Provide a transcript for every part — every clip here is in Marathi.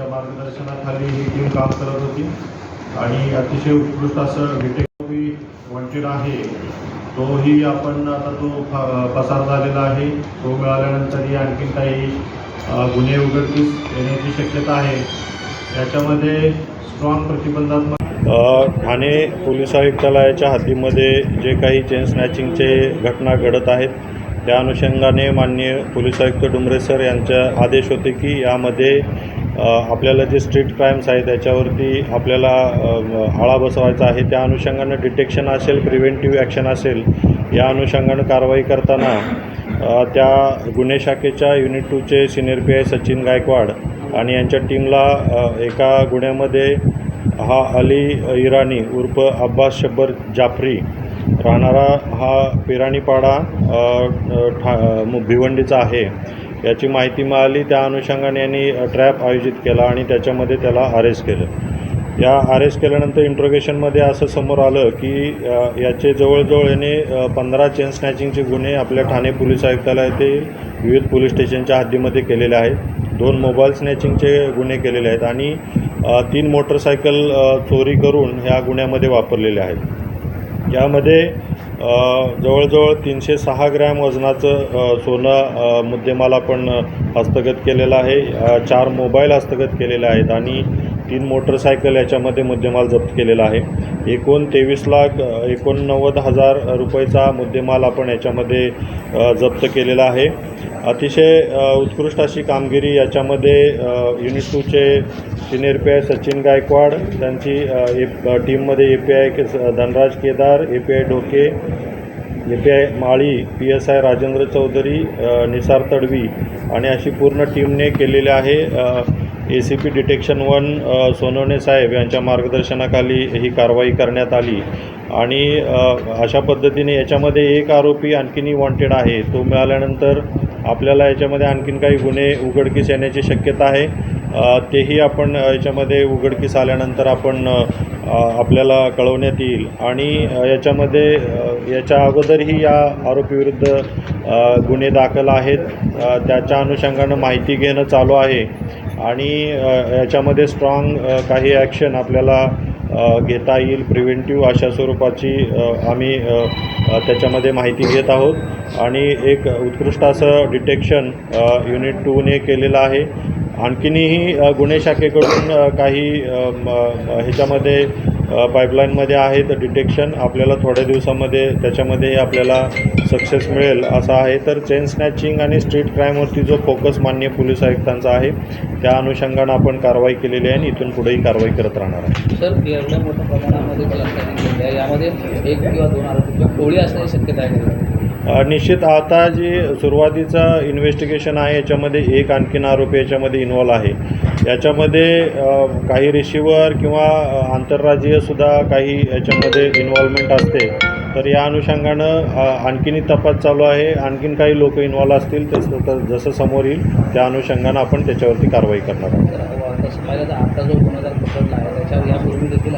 मार्गदर्शनाखाली ही टीम काम करत होती. आणि अतिशय उत्कृष्ट असं डिटेक्टिव्ह वॉन्टेड आहे. तोही आपण आता तो पसार झालेला आहे. तो मिळाल्यानंतरही आणखी काही गुन्हे उघडकीस येण्याची शक्यता आहे. याच्यामध्ये स्ट्रॉंग प्रतिबंधात्मक ठाणे पोलीस आयुक्तालयाच्या हद्दीमध्ये जे काही चेन स्नॅचिंगचे घटना घडत आहेत त्या अनुषंगाने माननीय पोलीस आयुक्त डुमरे सर यांचा आदेश होते की यामध्ये आपल्याला जे स्ट्रीट क्राईम्स आहेत त्याच्यावरती आपल्याला आळा बसवायचा आहे. त्या अनुषंगानं डिटेक्शन असेल प्रिव्हेंटिव्ह ॲक्शन असेल या अनुषंगानं कारवाई करताना त्या गुन्हे शाखेच्या unit टूचे senior P I Sachin Gaikwad आणि यांच्या टीमला एका गुन्ह्यामध्ये हा अली इराणी उर्फ अब्बास शब्बर जाफरी राहणारा हा पिराणीपाडा ठा मु- भिवंडीचा आहे. याची माहिती मिळाली. त्या अनुषंगाने यांनी ट्रॅप आयोजित केला आणि त्याच्यामध्ये त्याला अरेस्ट केलं. या अरेस्ट केल्यानंतर इंट्रोगेशनमध्ये असं समोर आलं की याचे जवळजवळ याने पंधरा चेन स्नॅचिंगचे गुन्हे आपल्या ठाणे पोलीस आयुक्तालयातील विविध पोलीस स्टेशनच्या हद्दीमध्ये केलेले आहेत. दोन मोबाईल स्नॅचिंगचे गुन्हे केलेले आहेत आणि तीन मोटरसायकल चोरी करून ह्या गुन्ह्यामध्ये वापरलेले आहेत. यामध्ये जवळजवळ तीनशे सहा ग्रॅम वजनाचं सोनं मुद्देमाला पण आपण हस्तगत केलेलं आहे. चार मोबाईल हस्तगत केलेले आहेत आणि तीन मोटरसायकल याच्यामध्ये मुद्देमाल जप्त केलेला आहे. एकूण तेवीस लाख एकोणनव्वद हजार रुपयेचा मुद्देमाल आपण याच्यामध्ये जप्त केलेला आहे. अतिशय उत्कृष्ट अशी कामगिरी याच्यामध्ये unit टूचे senior P I Sachin Gaikwad त्यांची ए टीममध्ये A P I K Dhanraj Kedar A P I Dhoke A P I Mali P S I Rajendra Chaudhari Nisar Tadvi आणि अशी पूर्ण टीमने केलेले आहे. A C P detection one Sonawane साहेब यांच्या मार्गदर्शनाखाली ही कारवाई करण्यात आली. आणि अशा पद्धतीने याच्यामध्ये एक आरोपी आणखीनही वॉन्टेड आहे. तो मिळाल्यानंतर आपल्याला याच्यामध्ये आणखीन काही गुन्हे उघडकीस येण्याची शक्यता आहे. तेही आपण याच्यामध्ये उघडकीस आल्यानंतर आपण आपल्याला कळवण्यात येईल. आणि याच्यामध्ये याच्या अगोदरही या आरोपीविरुद्ध गुन्हे दाखल आहेत. त्याच्या अनुषंगानं माहिती घेणं चालू आहे. आणि याच्यामध्ये स्ट्रॉंग काही ॲक्शन आपल्याला घेता येईल. प्रिव्हेंटिव्ह अशा स्वरूपाची आम्ही त्याच्यामध्ये माहिती घेत आहोत. आणि एक उत्कृष्ट असं डिटेक्शन युनिट टूने केलेलं आहे. आणखीनही गुन्हे शाखेकडून काही ह्याच्यामध्ये पाईपलाईनमध्ये आहेत डिटेक्शन. आपल्याला थोड्या दिवसामध्ये त्याच्यामध्ये आपल्याला सक्सेस मिळेल असं आहे. तर चेन स्नॅचिंग आणि स्ट्रीट क्राईमवरती जो फोकस मान्य पोलीस आयुक्तांचा आहे त्या अनुषंगानं आपण कारवाई केलेली आहे आणि इथून पुढेही कारवाई करत राहणार आहे. सर एवढ्या मोठ्या प्रमाणामध्ये यामध्ये एक किंवा दोन आरोपी टोळी असण्याची शक्यता आहे निश्चित आता जे सुरुवातीचं इन्व्हेस्टिगेशन आहे याच्यामध्ये एक आणखीन आरोपी याच्यामध्ये इन्वॉल्व आहे. याच्यामध्ये काही रिसिव्हर किंवा आंतरराज्यीयसुद्धा काही याच्यामध्ये इन्व्हॉल्वमेंट असते. तर या अनुषंगानं आणखीनही तपास चालू आहे. आणखीन काही लोक इन्वॉल्व असतील तसं तर जसं समोर येईल त्या अनुषंगानं आपण त्याच्यावरती कारवाई करणार आहोत. आता जो पकडला आहे त्याच्यावर यापूर्वी देखील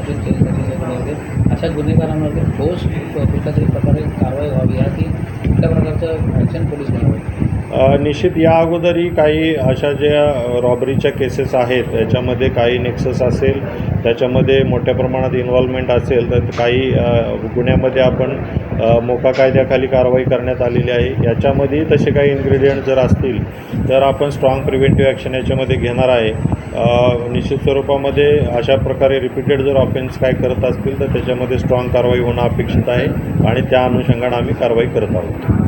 अशा गुन्हेगारांवरती ठोस तरी ॲक्शन पोलीस निश्चित या अगोदरही काही अशा ज्या रॉबरीच्या केसेस आहेत त्याच्यामध्ये काही नेक्सस असेल त्याच्यामध्ये मोठ्या प्रमाणात इन्व्हॉल्वमेंट असेल तर काही गुन्ह्यामध्ये आपण मोका कायद्याखाली कारवाई करण्यात आलेली आहे. याच्यामध्ये तसे काही इन्ग्रेडियंट जर असतील तर आपण स्ट्रॉंग प्रिव्हेंटिव्ह ॲक्शन याच्यामध्ये घेणार आहे. निश्चित स्वरूपामध्ये अशा प्रकारे रिपीटेड जर ऑफेन्स काय करत असतील तर त्याच्यामध्ये स्ट्रॉंग कारवाई होणं अपेक्षित आहे आणि त्या अनुषंगाने आम्ही कारवाई करत आहोत.